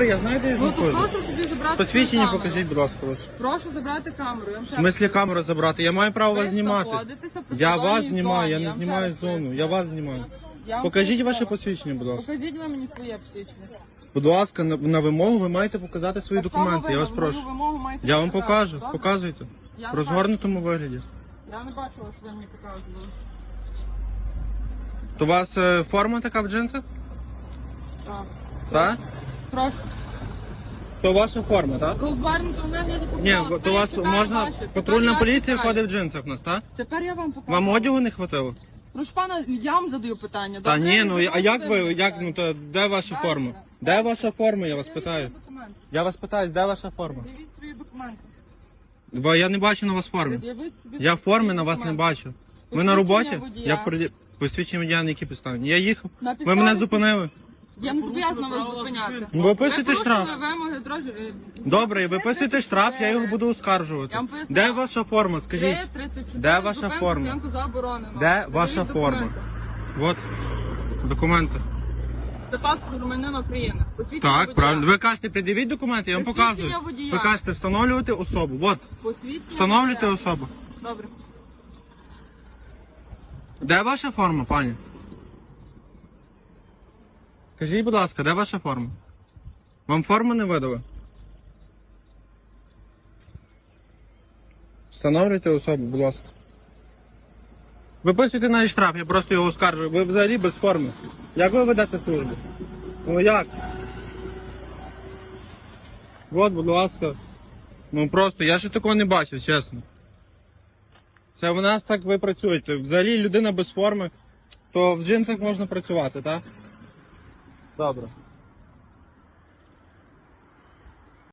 Я знаю, де я Ну то знаходжусь. прошу собі забрати Посвідчення камеру. покажіть, будь ласка, ваше. Прошу забрати камеру. Я вам В ще смислі раз камеру забрати? Я маю право Ви вас знімати. знаходитеся в Я вас знімаю, я не вам знімаю раз зону. Я вас знімаю. Я вам Покажіть поясню. ваше посвідчення, будь ласка. Покажіть ви мені своє посвідчення. Будь ласка, на, на вимогу ви маєте показати свої Так само документи. ви Я вас на прошу. вимогу маєте Я вам показати, покажу. добре? Показуйте. Я В не розгорнутому вигляді. бачу- Я не бачила, що ви мені показували. То у вас е, форма така в джинсах? Так. Так? Прошу. То ваша форма, так? Розбарнутому вигляді Ні, то у вас Тепер можна. Патрульна я поліція ходить в джинсах в нас, так? Тепер я вам покажу. Вам одягу не хватило? Прошу пана, я вам задаю питання. Та добре? ні, ну а як ви, як, ну то де ваша Дальше. форма? Де ваша форма, я вас питаю. документи. Я вас питаю, де ваша форма? Дивіть свої документи. Бо я не бачу на вас форми. Собі Я форми на вас не документи. бачу. Ви на роботі? Водія. Я при... посвідчення водія на які підстави? Я їхав. На Ви підставі- мене зупинили. Я не зобов'язана вас зупиняти. Ви виписуєте штраф. порушили вимоги дорожньої- Добре, ви виписуєте штраф, я його буду оскаржувати. Я вам поясню. Де ваша форма? Скажіть. 3.34 Де ваша зупинка, форма? стоянку заборонено. Де ваша форма? документи. От документи. Це паспорт громадянина України. Посвідчення Так, водія. правильно. Ви кажете, пред'явіть документи, я вам Посвідчення показую. водія. Ви кажете, встановлювати особу. От, Посвідчення встановлюйте водія. особу. Добре. Де ваша форма, пані? Скажіть, будь ласка, де ваша форма? Вам форму не видали? Встановлюйте особу, будь ласка. Виписуйте навіть штраф, я просто його оскаржую. Ви взагалі без форми. Як ви ведете службу? Ну як? От, будь ласка. Ну просто, я ще такого не бачив, чесно. Це в нас так ви працюєте. Взагалі людина без форми, то в джинсах можна працювати, так? Dobra.